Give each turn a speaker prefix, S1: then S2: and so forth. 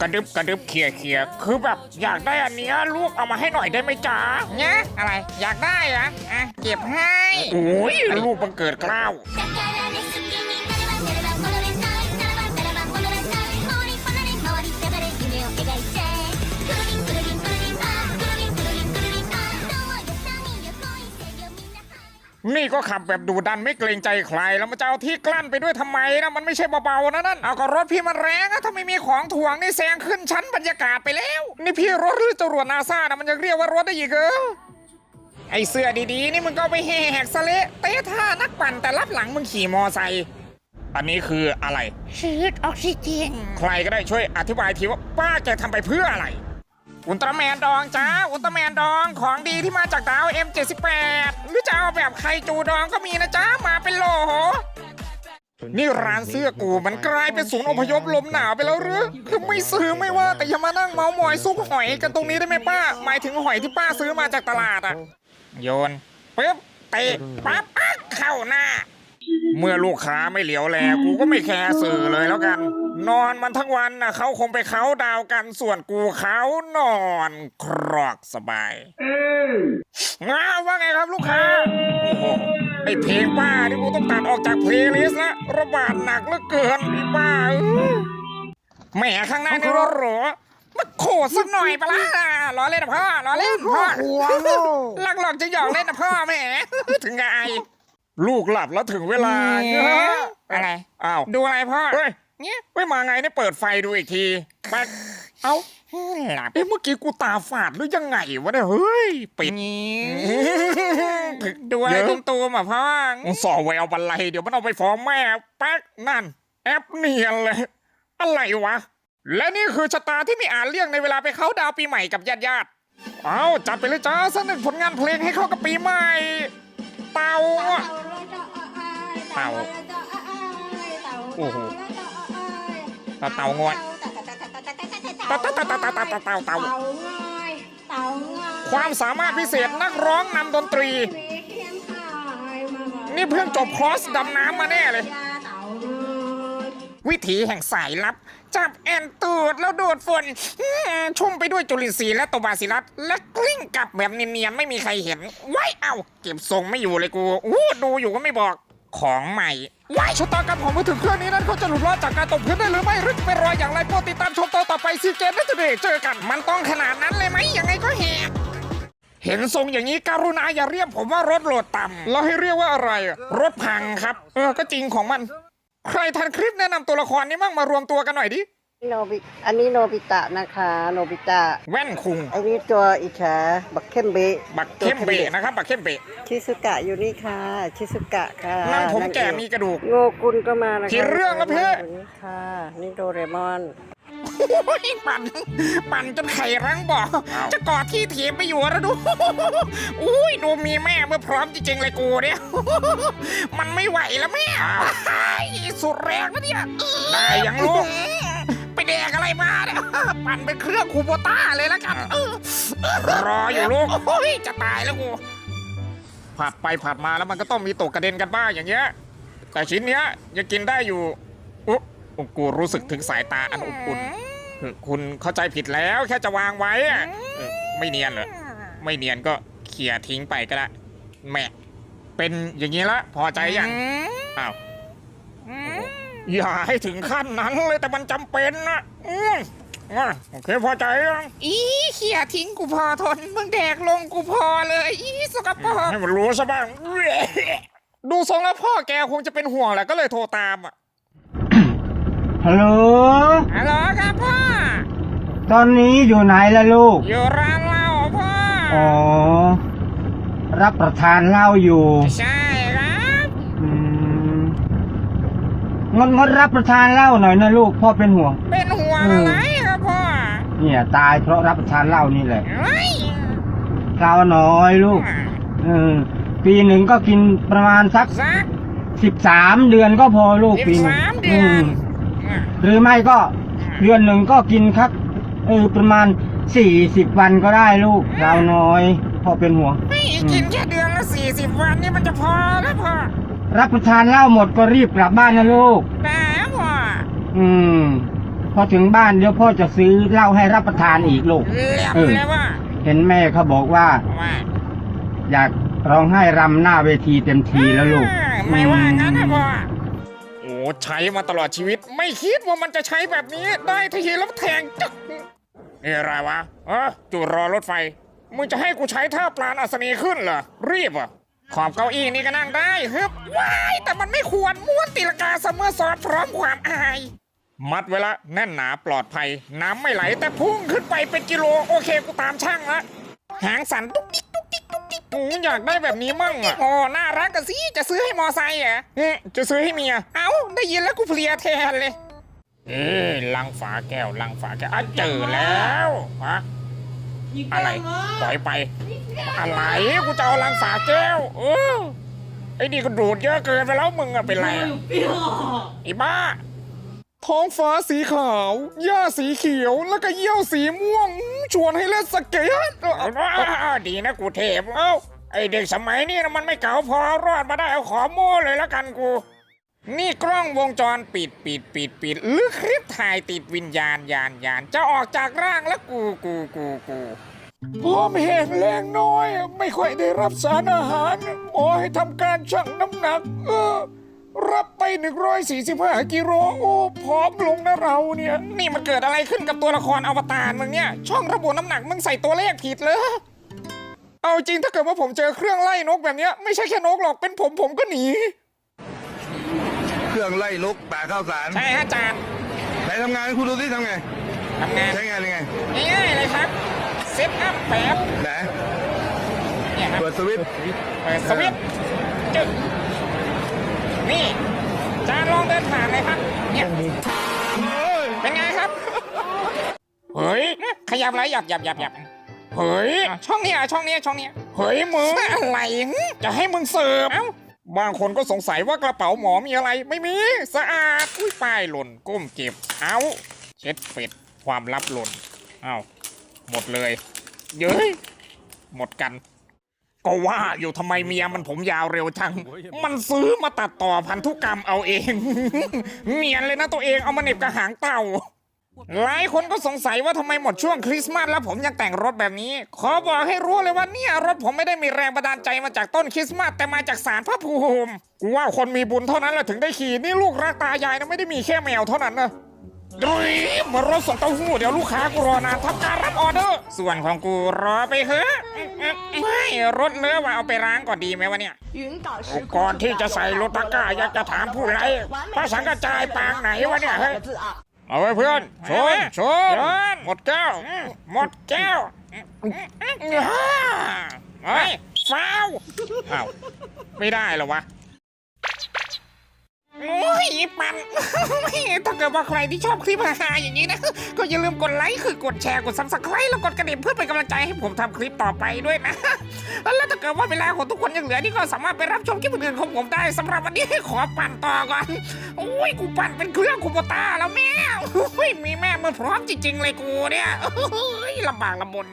S1: กระดึบกระดึบเคลียร์เคลียร์คือแบบอยากได้อันเนี้ยลูกเอามาให้หน่อยได้ไหมจ๊ะ
S2: เนี่ยอะไร อยากได้เหรออะเก็บให้
S1: โอ้ยลูกบังเกิดเกล้าว นี่ก็ขับแบบดูดันไม่เกรงใจใคร แล้วมันจะเอาที่กลั้นไปด้วยทำไมนะมันไม่ใช่เบาๆนะนั่นเอาก็รถพี่มันแรงอะถ้าไม่มีของถ่วงนี่แซงขึ้นชั้นบรรยากาศไปแล้ว นี่พี่รถหรือจรวดนาซานะมันยังเรียกว่ารถได้อีกเหรอไอเสื้อดีๆ นี่มึงก็เอาไปแหกสะเละเตะท่านักปั่นแต่รับหลังมึงขี่มอไซค์อันนี้คืออะไร
S2: ชีดออกซิเจน
S1: ใครก็ได้ช่วยอธิบายทีว่าป้าแกทำไปเพื่ออะไร อุลตร้าแมนดองจ้าอุลตร้าแมนดองของดีที่มาจากดาว M78 หรือจะเอาแบบไคจูดองก็มีนะจ้ามาเป็นโหลนี่ร้านเสื้อกูมันกลายเป็นศูนย์อพยพลมหนาวไปแล้วหรือคือไม่ซื้อไม่ว่าแต่อย่ามานั่งเมาหมอยซุกหอยกันตรงนี้ได้ไหมป้า หมายถึงหอยที่ป้าซื้อมาจากตลาดอะโยนปึ๊บเตะปั๊บเข้าหน้า เมื่อลูกค้าไม่เหลียวแลกูก็ไม่แคร์สื่อเลยแล้วกัน นอนมันทั้งวันนะเขาคงไปเขาดาวกันส่วนกูเขานอนครอกสบายง้าวว่าไงครับลูกค้าโอ้โหไอเพลงป้าที่กูต้องตัดออกจากเพลย์ลิสต์ละระบาดหนักเหลือเกินไอ้ป้าเอ้ยแหมข้างหน้านี่รถหรอมาโขดสักหน่อยปะล่ะล้อเล่นนะพ่อล้อเล่นพ่อ
S2: หัวโลก
S1: ลักหลอกจะหยอกเล่นนะพ่อแหมถึงไง ลูกหลับแล้วถึงเวลา
S2: อะไร
S1: อ้าว
S2: ดูอะไรพ่อ
S1: เฮ้ย
S2: เนี่ย
S1: เฮ้ยมาไงเนี่ยเปิดไฟดูอีกทีแป๊กเอ้า
S2: หลับ
S1: เอ๊ะเมื่อกี้กูตาฝาดหรือยังไงวะเนี่ย เฮ้ย ปิด
S2: นี่ดูอะไร
S1: เยอะ
S2: ตุ้มๆอะพ่อ
S1: สอแววบันไลเดี๋ยวมันเอาไปฟ้องแม่แป๊กนั่น แอปเนียนเลย อะไรวะ และนี่คือชะตาที่ไม่อ่านเรื่องในเวลาไปเขาน์ดาวน์ปีใหม่กับญาติญาติๆเอาจัดไปเลยจ้าสักหนึ่งผลงานเพลงให้เข้ากับปีใหม่ เต่าอะเต่าโอ้โหเต่าเต่างอยเต่าเต่าเต่าเต่าเต่าเต่าเต่าเต่า
S3: เต่าเงย
S1: ความสามารถพิเศษนักร้องนำดนตรี
S3: นี่
S1: เพิ่งจบคอร์สดำน้ำมาแน่เล
S3: ย
S1: วิถีแห่งสายลับ จับแอนตูดแล้วดูดฝนอื้อชุ่มไปด้วยจุลินทรีย์และตัวบาซิลัส และกลิ้งกลับแบบเนียนๆไม่มีใครเห็น ไว้เอ้าเก็บทรงไม่อยู่เลยกูอู้ดูอยู่ก็ไม่บอกของใหม่ว้ายชะตากรรมของมือถือเครื่องนี้นั้นเขาจะหลุดรอดจากการตกพื้นได้หรือไม่หรือจะเป็นรอยอย่างไรโปรดติดตามชมตอนต่อไปซีเกมและจะเดเจอกัน มันต้องขนาดนั้นเลยไหมยังไงก็แหกเห็นทรงอย่างนี้การุณาอย่าเรียกผมว่ารถโหลดต่ำแล้วให้เรียกว่าอะไรอะรถพังครับ เออก็จริงของมัน ใครทันคลิปแนะนำตัวละครนี้มั่งมารวมตัวกันหน่อยดิ
S4: โนบิอันนี้โนบิตะนะคะ โนบิตะ
S1: แว่นคุง
S4: อันนี้ตัวอิชาบักเข้มเบะ
S1: บักเข้มเบะนะครับ บักเข้มเบะ
S4: ชิสุกะอยู่นี่ค่ะ ชิสุกะค่ะ
S1: นั่งผมแก่า
S4: งเอ
S1: มีกระดูก
S4: โงกุลก็มานะคะ
S1: ผิดเรื่องแล้วพี่
S4: อยู่นี่ค่ะ นี่โดเรมอน
S1: โอ้ ยปั่น ปั่นจนไข่รั้งบ่อจะกอดที่เถียมไปอยู่แล้วดูอุ้ยดูมีแม่เมื่อพร้อมจริงๆเลยกูเนี่ย มันไม่ไหวแล้วแม่สุดแรงนะเนี่ยได้ยังลูกไปแดกอะไรมาเนี่ยปั่นเป็นเครื่องคูโบต้าเลยแล้วกันเออรออยู่ลูกโอ้ยจะตายแล้วกูผัดไปผัดมาแล้วมันก็ต้องมีตกกระเด็นกันบ้างอย่างเงี้ย แต่ชิ้นเนี้ยยังกินได้อยู่อุ๊อุ๊กูรู้สึกถึงสายตาอันอบอุ่น คือคุณเข้าใจผิดแล้วแค่จะวางไว้อะเออไม่เนียนเหรอ ไม่เนียนก็เขี่ยทิ้งไปก็ได้แหม่เป็นอย่างนี้ละพอใจยังอ้าวอย่าให้ถึงขั้นนั้นเลยแต่มันจำเป็นนะอืมอะโอเคพอใจยัง
S2: อีเขี่ยทิ้งกูพอทนมึงแดกลงกูพอเลยอีสกปรก
S1: ให้มันรู้ซะบ้าง ดูทรงแล้วพ่อแกคงจะเป็นห่วงแหละก็เลยโทรตามอะ
S5: ฮัลโหล
S2: ฮัลโหลครับพ่อ
S5: ตอนนี้อยู่ไหนล่ะลูก
S2: อยู่ร้านเหล้าพ่อ
S5: อ๋อ รับประทานเหล้าอยู่
S2: ใช่ครับ
S5: อืมงดงดรับประทานเหล้าหน่อยนะลูก พ่อเป็นห่วง
S2: เป็นห่วงอะไรครับพ่อ
S5: เนี่ย ตายเพราะรับประทานเหล้านี่แหละ
S2: เฮ้ย
S5: เหล้าน้อยลูกเออปีหนึ่งก็กินประมาณสัก
S2: สัก
S5: สิบสามเดือนก็พอลูก
S2: สิบ
S5: ปีหนึ่ง
S2: สามเดือน
S5: มหรือไม่ก็เดือนหนึ่งก็กินครับ เออประมาณสี่สิบวันก็ได้ลูกเหล้าน้อยพ่อเป็นห่วง
S2: เฮ้ยกินแค่เดือนละสี่สิบวันนี่มันจะพอแล้วพ่อ
S5: รับประทานเหล้าหมดก็รีบกลับบ้านนะลูก
S2: แต่พ่อ
S5: อืม พอถึงบ้านเดี๋ยวพ่อจะซื้อเหล้าให้รับประทานอีกลูก
S1: แหลม
S5: เออ
S1: แล้วว่า
S5: เห็นแม่เขาบอกว่า
S1: ว่า
S5: อยากร้องไห้รำหน้าเวทีเต็มทีแล้วลูก
S1: อ่าไม่ว่างั้นนะพ่อโอ้ใช้มาตลอดชีวิต ไม่คิดว่ามันจะใช้แบบนี้ได้ทีแล้วแทงจึ๊ก นี่อะไรวะเออจุดรอรถไฟ มึงจะให้กูใช้ท่าปลานอัศนีขึ้นเหรอ รีบอะขอบเก้าอี้นี่ก็นั่งได้ฮึบว้ายแต่มันไม่ควรม้วนตีลกาเสมอสอดพร้อมความอาย มัดไว้ละแน่นหนาปลอดภัย น้ำไม่ไหลแต่พุ่งขึ้นไปเป็นกิโลโอเคกูตามช่างละหางสันตุ๊กติ๊กตุ๊กติ๊กตุ๊กติ๊กกูอยากได้แบบนี้มั่งอะโอ้น่ารักกันสิจะซื้อให้มอไซค์เหรอเอ๊ะจะซื้อให้เมียเอ้าได้ยินแล้วกูเพลียแทนเลย เอ๊ะลังฝาแก้วลังฝาแก้วอะเจอแล้วฮะอะไรปล่อยไป อะไรกูจะเอาลังฝาแก้วเออไอ้นี่ก็ดูดเยอะเกินไปแล้วมึงอะเป็นไรอะไอ้บ้า ท้องฟ้าสีขาวหญ้าสีเขียวแล้วก็เยี่ยวสีม่วงอื้อชวนให้เล่นสเก็ตอ้าวดีนะกูเทพเอ้าไอเด็กสมัยนี้นะมันไม่เก๋าพอรอดมาได้เอาขอโม่เลยแล้วกันกู นี่กล้องวงจรปิดปิดปิดปิดหรือคลิปถ่ายติดวิญญาณยานยานจะออกจากร่างแล้วกูกูกูกูพร้อมแห้งแรงน้อย ไม่ค่อยได้รับสารอาหารหมอให้ทำการชั่งน้ำหนัก เออ รับไป 145 กิโลโอ้พร้อมลงนะเราเนี่ย นี่มันเกิดอะไรขึ้นกับตัวละครอวตารมึงเนี่ย ช่องระบุน้ำหนักมึงใส่ตัวเลขผิดเลยเอาจริงถ้าเกิดว่าผมเจอเครื่องไล่นกแบบนี้ไม่ใช่แค่นกหรอกเป็นผมผมก็หนี
S6: เครื่องไล่ลุกป่าข้าวสาร
S1: ใช่ฮะอาจารย์
S6: ไหนทำงานคุณดูสิทำไง
S1: ทำงาน
S6: ใช้งานยังไง
S1: ง่ายๆเลยครับเซตอัพแป๊บ
S6: ไหน
S1: เนี่ยครับ
S6: เปิดสวิตช์
S1: เปิดสวิตช์จึ๊กนี่จานลองเดินผ่านเลยครับเนี่ยเป็นไงครับเฮ้ยขยับอะไรหยับหยับหยับหยับเฮ้ยช่องเนี้ยช่องเนี้ยช่องเนี้ยเฮ้ยมึงอะไรหึจะให้มึงเสิร์ฟเอ้า บางคนก็สงสัยว่ากระเป๋าหมอมีอะไร ไม่มี สะอาด อุ้ยป้ายหล่น ก้มเก็บ เอาเช็ดเป็ด ความลับหล่น เอาหมดเลย เย้ย หมดกัน ก็ว่าอยู่ทำไมเมียมันผมยาวเร็วจัง มันซื้อมาตัดต่อพันธุกรรมเอาเองเนียนเลยนะตัวเองเอามาเน็บกับหางเต่า หลายคนก็สงสัยว่าทำไมหมดช่วงคริสต์มาสแล้วผมยังแต่งรถแบบนี้ ขอบอกให้รู้เลยว่าเนี่ยรถผมไม่ได้มีแรงบันดาลใจมาจากต้นคริสต์มาสแต่มาจากสารพระภูมิกูว่าคนมีบุญเท่านั้นแหละถึงได้ขี่นี่ลูกรักตายายนะไม่ได้มีแค่แมวเท่านั้นนะดุยมือนรถส่งเต้าหู้เดี๋ยวลูกค้ากูรอนานทำการรับออเดอร์ ส่วนของกูรอไปเถอะอืมอืมไม่รถเลอะว่าเอาไปล้างก่อนดีไหมวะเนี่ย ก่อนที่จะใส่รถตะก้าอยากจะถามผู้ไรภาษากระจายปางไหนวะเนี่ยเฮ้ย เอาไว้เพื่อนชนชนหมดแก้วหมดแก้วเฮ้ยฟาวอ้าวไม่ได้เหรอวะ โอ้ยปันถ้าเกิดว่าใครที่ชอบคลิปฮาๆอย่างนี้นะ ก็อย่าลืมกดไลค์คือกดแชร์กดซับสไครต์แล้วกดกระดิ่งเพื่อเป็นกำลังใจให้ผมทำคลิปต่อไปด้วยนะ แล้วถ้าเกิดว่าเวลาของทุกคนยังเหลือนี่ก็สามารถไปรับชมคลิปอื่นๆของผมได้สำหรับวันนี้ขอปั่นต่อก่อนโอ้ยกูปั่นเป็นเครื่องคูโบต้าแล้วแม่โอ้ยมีแม่มือพร้อมจริงๆเลยกูเนี่ยโอ้ยลำบากลำบน